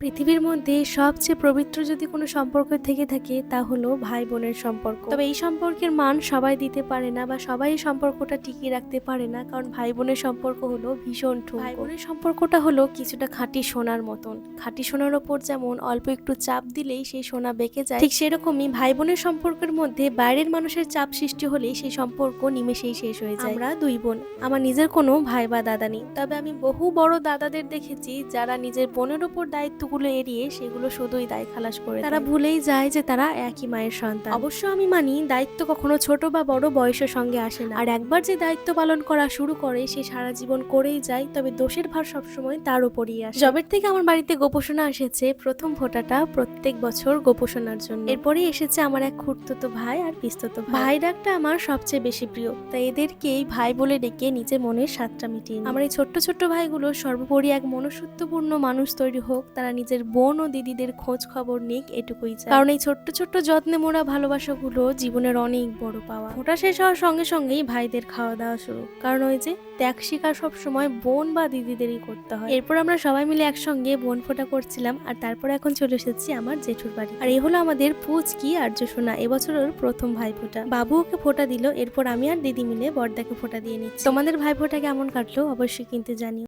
পৃথিবীর মধ্যে সবচেয়ে পবিত্র যদি কোনো সম্পর্ক থেকে থাকে তা হলো ভাই বোনের সম্পর্ক। তবে এই সম্পর্কের মান সবাই দিতে পারে না বা সবাই এই সম্পর্কটা টিকিয়ে রাখতে পারে না কারণ ভাই বোনের সম্পর্ক হলো ভীষণ ঠুনকো ভাই বোনের সম্পর্কটা হলো কিছুটা খাঁটি সোনার মতন। খাঁটি সোনার ওপর যেমন অল্প একটু চাপ দিলেই সেই সোনা বেঁকে যায় ঠিক সেরকমই ভাই বোনের সম্পর্কের মধ্যে বাইরের মানুষের চাপ সৃষ্টি হলেই সেই সম্পর্ক নিমেষেই শেষ হয়ে যায়। আমরা দুই বোন। আমার নিজের কোনো ভাই বা দাদা নেই। তবে আমি বহু বড় দাদাদের দেখেছি যারা নিজের বোনের ওপর দায়িত্বগুলো এড়িয়ে সেগুলো শুধুই দায় খালাস করে তারা ভুলেই যায় যে তারা একই মায়ের সন্তান। অবশ্য আমি মানি দায়িত্ব কখনো ছোট বা বড় বয়সের সঙ্গে আসে না। আর একবার যে দায়িত্ব পালন করা শুরু করে সে সারা জীবন করেই যায় তবে দোষের ভার সবসময় তার উপরই আসে। জবের থেকে আমার বাড়িতে গোপোষণা এসেছে প্রথম ফোটাটা প্রত্যেক বছর গোপোষণার জন্য। এরপরেই এসেছে আমার এক খুঁড়তুতো ভাই আর পিস্ততো ভাই। ভাই ডাকটা আমার সবচেয়ে বেশি প্রিয় তাই এদেরকেই ভাই বলে ডেকে নিজের মনের স্বাদটা মিটিয়ে আমার এই ছোট্ট ছোট্ট ভাইগুলো সর্বোপরি এক মনুষ্যত্বপূর্ণ মানুষ তৈরি হোক তারা নিজের বোন ও দিদিদের খোঁজ খবর নিক এটুকুই চাই। কারণ এই ছোট্ট ছোট্ট যত্নে মোড়া ভালোবাসাগুলো জীবনের অনেক বড় পাওয়া। ওটা শেষ হওয়ার সঙ্গে সঙ্গেই ভাইদের খাওয়া দাওয়া শুরু। কারণ ওই যে ত্যাগ স্বীকার সবসময় বোন বা দিদিদেরই করতে হয়। এরপর আমরা সবাই মিলে একসঙ্গে বোন ফোটা করছিলাম আর তারপর এখন চলে এসেছি আমার জেঠুর বাড়ি। আর এই হলো আমাদের পুচকি আর্য সোনা এবছর ওর প্রথম ভাই ফোটা বাবু ওকে ফোটা দিল এরপর আমি আর দিদি মিলে বর্দাকে ফোটা দিয়ে নিচ্ছি। তোমাদের ভাই ফোটা কেমন কাটলো অবশ্যই কিন্তু জানিও।